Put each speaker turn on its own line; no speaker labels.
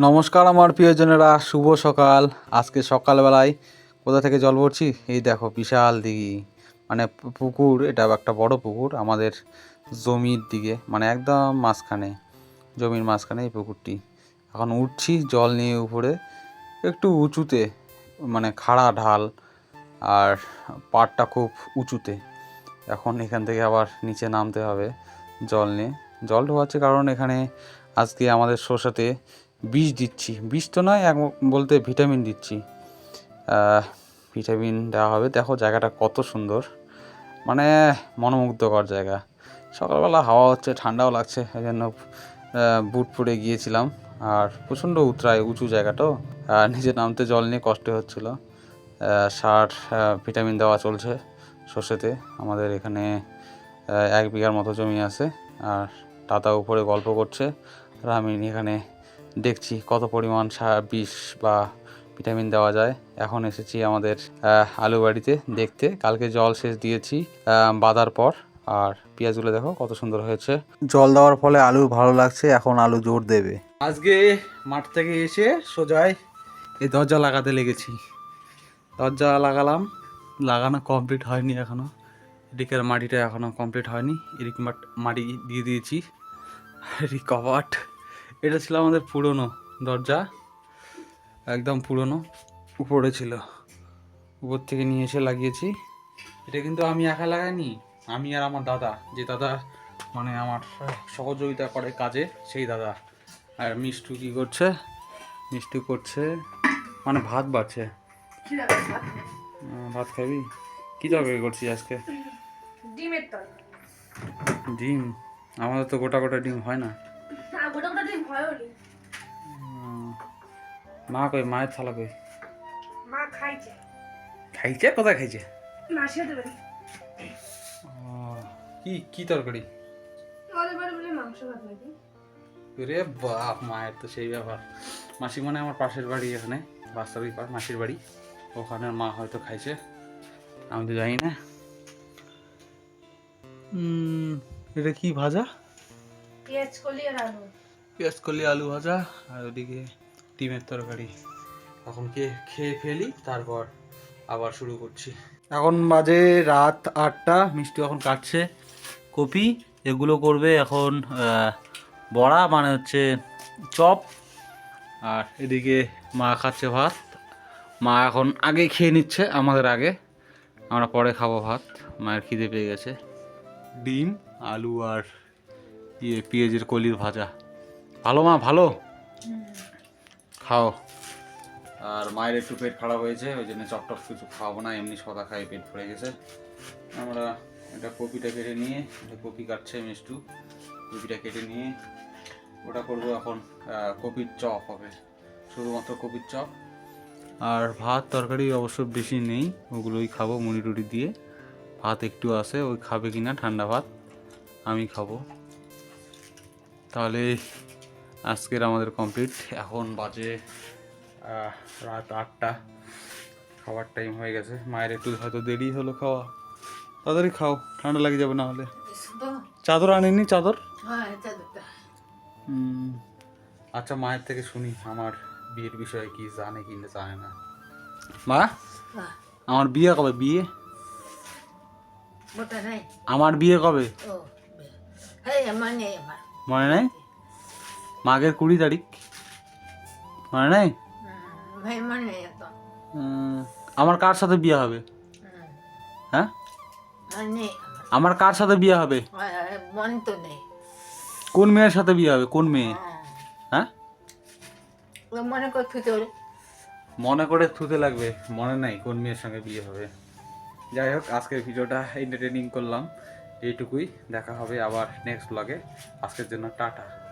নমস্কার আমার প্রিয়জনেরা, শুভ সকাল। আজকে সকালবেলায় কোথা থেকে জল ভরছি? এই দেখো, বিশাল দিঘি। মানে পুকুর, এটা একটা বড় পুকুর, আমাদের জমির দিকে মানে একদম মাঝখানে, জমির মাঝখানে এই পুকুরটি। এখন উঠছি, জল নিয়ে উপরে, একটু উঁচুতে মানে খাড়া ঢাল, আর পাড়টা খুব উঁচুতে। এখন এখান থেকে আবার নিচে নামতে হবে জল নিয়ে। জল ঢোয়াচ্ছে কারণ এখানে আজকে আমাদের শসাতে বিষ দিচ্ছি। বিষ তো নয়, এক বলতে ভিটামিন দিচ্ছি। ভিটামিন দেওয়া হবে। দেখো জায়গাটা কত সুন্দর। মানে মনোমুগ্ধকর জায়গা। সকালবেলা হাওয়া হচ্ছে, ঠান্ডাও লাগছে এই জন্য বুট পরে গিয়েছিলাম। আর প্রচণ্ড উতরায়, উঁচু জায়গাটাও আর নিচে নামতে জল নিয়ে কষ্ট হচ্ছিল। সার ভিটামিন দেওয়া চলছে সর্ষেতে। আমাদের এখানে এক বিঘার মতো জমি আছে। আর দাদা উপরে গল্প করছে। আর আমি এখানে দেখছি কত পরিমাণ সার বিষ বা ভিটামিন দেওয়া যায়। এখন এসেছি আমাদের আলু বাড়িতে দেখতে। কালকে জল সেচ দিয়েছি বাঁধার পর। আর পেঁয়াজগুলো দেখো কত সুন্দর হয়েছে। জল দেওয়ার ফলে আলু ভালো লাগছে এখন আলু জোর দেবে। আজকে মাঠ থেকে এসে সোজায় এই দরজা লাগাতে লেগেছি। দরজা লাগালাম লাগানো কমপ্লিট হয়নি এখনও। এদিকের মাটিটা এখনও কমপ্লিট হয়নি। এদিক মাট- মাটি দিয়ে দিয়েছি। কবাট এটা ছিল আমাদের পুরনো দরজা একদম পুরনো উপরে ছিল। উপর থেকে নিয়ে এসে লাগিয়েছি। এটা কিন্তু আমি একা লাগাইনি আমি আর আমার দাদা। যে দাদা মানে আমার সহযোগিতা করে কাজে সেই দাদা। আর মিষ্টু কী করছে? মিষ্টু করছে মানে ভাত বাড়ছে। ভাত? খাবি? কি তরকারি করছিস আজকে?
ডিমের
ডিম? আমাদের তো গোটা গোটা ডিম হয় না
না।
মা কই মায়ের থালা কই?
মা খাইছে।
খাইছে? কোথায় খাইছে?
মাসে দেবে
কি কি তরকারি?
মাংস ভাত নাকি?
রে বাপ মায়ের তো সেই ব্যাপার। মাসি মানে আমার পাশের বাড়ি এখানে বাস্তবিক পার মাসির বাড়ি। ওখানে মা হয়তো খাইছে। আমি তো জানি না। এটা কি ভাজা?
পেঁয়াজ কলি আর আলু।
পেঁয়াজ কলি আলু ভাজা, আর ওদিকে ডিমের তরকারি। এখন কে খেয়ে ফেলি, তারপর আবার শুরু করছি। এখন বাজে রাত আটটা, মিষ্টি এখন কাটছে। কপি, এগুলো করবে এখন বড়া মানে হচ্ছে চপ। আর এদিকে মা খাচ্ছে ভাত। মা এখন আগে খেয়ে নিচ্ছে, আমাদের আগে। আমরা পরে খাব ভাত। মায়ের খিদে পেয়ে গেছে। ডিম, আলু আর ইয়ে পেঁয়াজের কলির ভাজা। ভালো মা ভালো? খাও। আর মায়ের একটু পেট খারাপ হয়েছে ওই জন্য চপটপ কিছু খাওয়াবো না এমনি সদা খাই পেট ভরে গেছে। আমরা এটা কপিটা কেটে নিয়ে এটা কপি কাটছে মিষ্টু কপিটা কেটে নিয়ে ওটা করব এখন কপির চপ হবে শুধুমাত্র কপির চপ। আর ভাত তরকারি অবশ্য বেশি নেই ওগুলোই খাব মুড়ি টুড়ি দিয়ে। ভাত একটু আছে ওই খাবে কিনা ঠান্ডা ভাত আমি খাব। তাহলে আজকের আমাদের কমপ্লিট এখন বাজে রাত আটটা। খাবার টাইম হয়ে গেছে। মায়ের একটু হয়তো দেরি হলো খাওয়া। তাড়াতাড়ি খাও ঠান্ডা লাগে যাবে না হলে। চাদর আনেনি চাদর?
হ্যাঁ
আচ্ছা মায়ের থেকে শুনি আমার বিয়ের বিষয়ে কি জানে কি না জানে না। মা? আমার বিয়ে কবে? বিয়ে? আমার বিয়ে কবে?
হ্যাঁ
মনে নাই? মাঘের কুড়ি তারিখ। মনে নাই?
ভাই আমার
কার সাথে বিয়ে হবে? হ্যাঁ?
আমার।
কার সাথে বিয়ে হবে? কোন মেয়ের সাথে বিয়ে হবে? কোন মেয়ে? হ্যাঁ।
মনে তোর
মনে করে থুতে লাগবে। মনে নাই কোন মেয়ের সঙ্গে বিয়ে হবে। যাই হোক আজকের ভিডিওটা এন্টারটেনিং করলাম। এইটুকুই। দেখা হবে আবার নেক্সট ব্লগে আজকের জন্য টাটা।